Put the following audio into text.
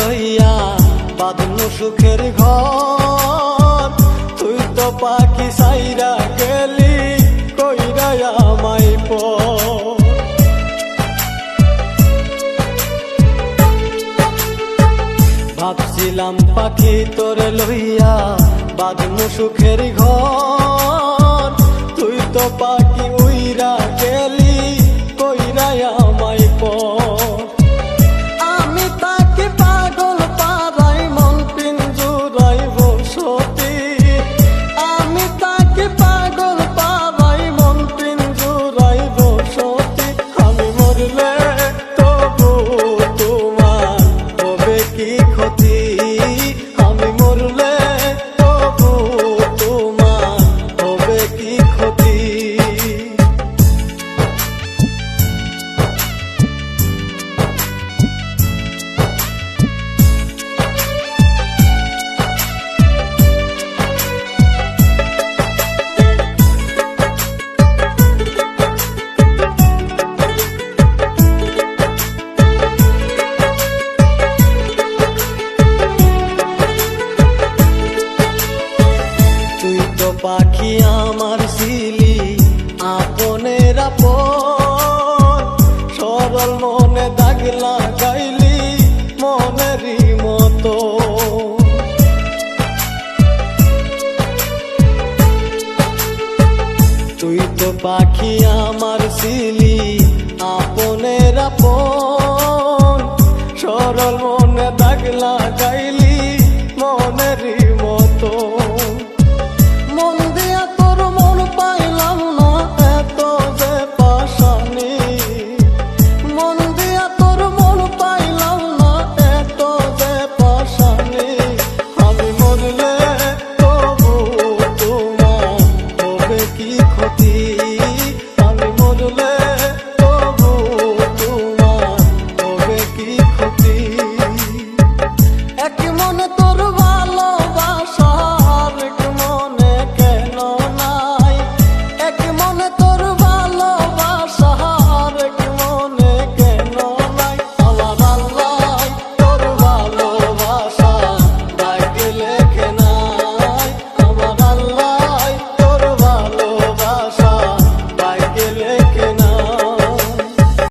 লইয়া বাঁধল সুখের ঘর। তুই তো পাখি সাইরা গেলি, কইরা মাই প ভাবছিলাম পাখি তোর লইয়া বাঁধল সুখের ঘর। তুই তো পাখি পাখি আমার ছিলি আপনের আপন। সরল মনে থাকলা লাগাইলি মনেরই মতো।